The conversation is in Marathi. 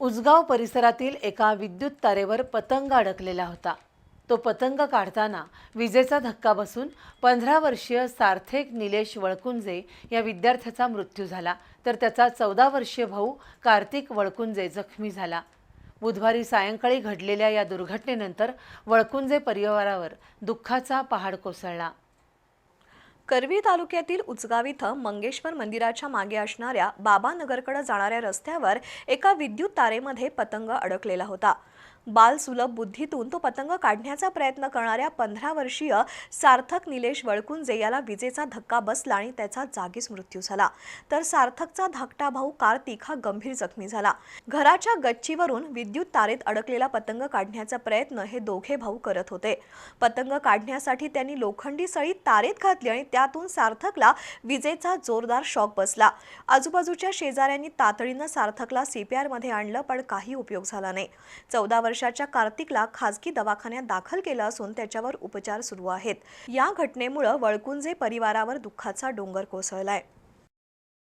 उजगाव परिसरातील एका विद्युत तारेवर पतंग अडकलेला होता. तो पतंग काढताना विजेचा धक्का बसून पंधरा वर्षीय सार्थेक निलेश वळकुंजे या विद्यार्थ्याचा मृत्यू झाला. तर त्याचा चौदा वर्षीय भाऊ कार्तिक वळकुंजे जखमी झाला. बुधवारी सायंकाळी घडलेल्या या दुर्घटनेनंतर वळकुंजे परिवारावर दुःखाचा पहाड कोसळला. करवी तालुक्यातील उचगाव इथं मंगेश्वर मंदिराच्या मागे असणाऱ्या बाबानगरकडे जाणाऱ्या रस्त्यावर एका विद्युत तारेमध्ये पतंग अडकलेला होता. बालसुलभ बुद्धीतून तो पतंग काढण्याचा प्रयत्न करणाऱ्या पंधरा वर्षीय सार्थक निलेश वळकुंजे याला विजेचा धक्का बसला आणि त्याचा जागीच मृत्यू झाला. तर सार्थकचा धाकटा भाऊ कार्तिक हा गंभीर जखमी झाला. घराच्या गच्चीवरून विद्युत तारेत अडकलेला पतंग काढण्याचा प्रयत्न हे दोघे भाऊ करत होते. पतंग काढण्यासाठी त्यांनी लोखंडी सळी तारेत घातली आणि त्यातून सार्थकला विजेचा जोरदार शॉक बसला. आजूबाजूच्या शेजाऱ्यांनी तातडीनं सार्थकला सीपीआरमध्ये आणलं पण काही उपयोग झाला नाही. चौदा वर्षाच्या कार्तिकला खासगी दवाखान्यात दाखल केलं असून त्याच्यावर उपचार सुरू आहेत. या घटनेमुळे वळकुंजे परिवारावर दुःखाचा डोंगर कोसळलाय.